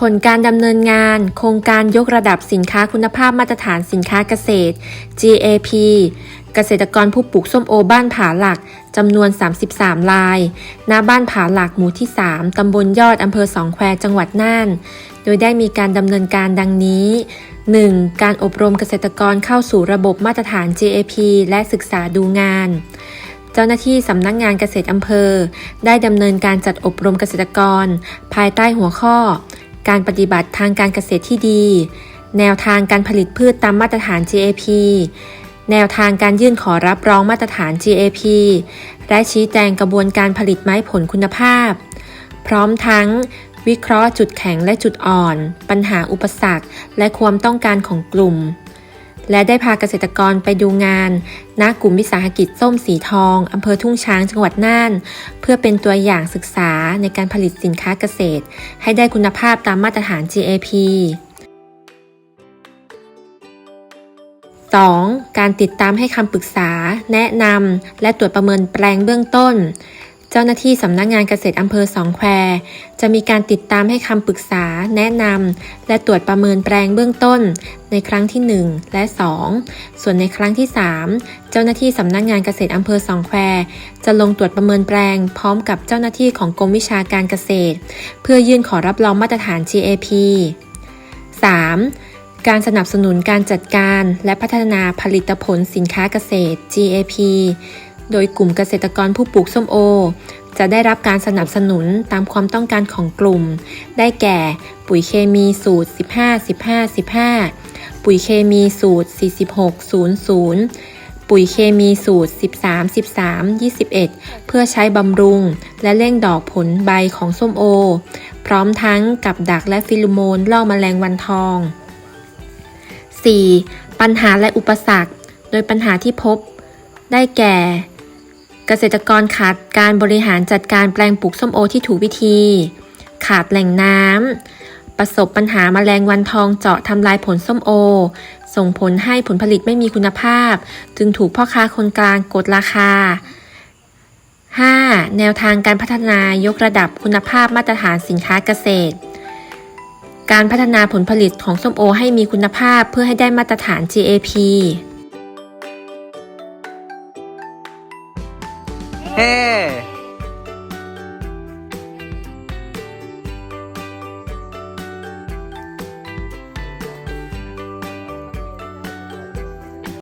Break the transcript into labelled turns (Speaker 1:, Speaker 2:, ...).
Speaker 1: ผลการดำเนินงาน โครงการยกระดับสินค้าคุณภาพมาตรฐานสินค้าเกษตร GAP เกษตรกรผู้ปลูกส้มโอบ้านผาหลักจำนวน 33ราย ณ บ้านผาหลักหมู่ที่ 3 ตำบลยอดอำเภอสองแควจังหวัดน่าน โดยได้มีการดำเนินการดังนี้ 1. การอบรมเกษตรกรเข้าสู่ระบบมาตรฐาน GAP และศึกษาดูงาน เจ้าหน้าที่สำนักงงานเกษตรอำเภอ ได้ดำเนินการจัดอบรมเกษตรกร ภายใต้หัวข้อ การปฏิบัติทางการเกษตรที่ดี แนวทางการผลิตพืชตามมาตรฐาน GAP แนวทางการยื่นขอรับรองมาตรฐาน GAP และชี้แจงกระบวนการผลิตไม้ผลคุณภาพ พร้อมทั้ง วิเคราะห์จุดแข็งและจุดอ่อน ปัญหาอุปสรรค และความต้องการของกลุ่ม และได้พาเกษตรกรไปดูงานณกลุ่มวิสาหกิจส้มสีทองอำเภอทุ่งช้างจังหวัดน่าน เพื่อเป็นตัวอย่างศึกษาในการผลิตสินค้าเกษตร ให้ได้คุณภาพตามมาตรฐาน GAP 2. การติดตามให้คำปรึกษา แนะนำ และตรวจประเมินแปลงเบื้องต้น เจ้าหน้าที่สำนักงงานเกษตรอำเภอสองแควจะมีการติดตามให้คำปรึกษา แนะนำและตรวจประเมินแปลงเบื้องต้น ในครั้งที่ 1 และ 2 ส่วนในครั้งที่ 3 เจ้าหน้าที่สำนักงงานเกษตรอำเภอสองแควจะลงตรวจประเมินแปลง พร้อมกับเจ้าหน้าที่ของกรมวิชาการเกษตร เพื่อยื่นขอรับรองมาตรฐาน GAP 3. การสนับสนุนการจัดการและพัฒนาผลิตผลสินค้าเกษตร GAP โดยกลุ่มเกษตรกรผู้ปลูกส้มโอ จะได้รับการสนับสนุนตามความต้องการของกลุ่ม ได้แก่ปุ๋ยเคมีสูตร 15 15 15 ปุ๋ยเคมีสูตร 46 00ปุ๋ยเคมีสูตร 13 13 21 เพื่อใช้บำรุง และเร่งดอกผลใบของส้มโอ พร้อมทั้งกับดักและฟิโลโมนล่อแมลงวันทอง 4. ปัญหาและอุปสรรค โดยปัญหาที่พบ ได้แก่ เกษตรกรขาดการบริหารจัดการแปลงปลูกส้มโอที่ถูกวิธี ขาดแหล่งน้ำ ประสบปัญหาแมลงวันทองเจาะทำลายผลส้มโอ ส่งผลให้ผลผลิตไม่มีคุณภาพ จึงถูกพ่อค้าคนกลางกดราคา 5. แนวทางการพัฒนายกระดับคุณภาพมาตรฐานสินค้าเกษตร การพัฒนาผลผลิตของส้มโอให้มีคุณภาพเพื่อให้ได้มาตรฐาน GAP
Speaker 2: 诶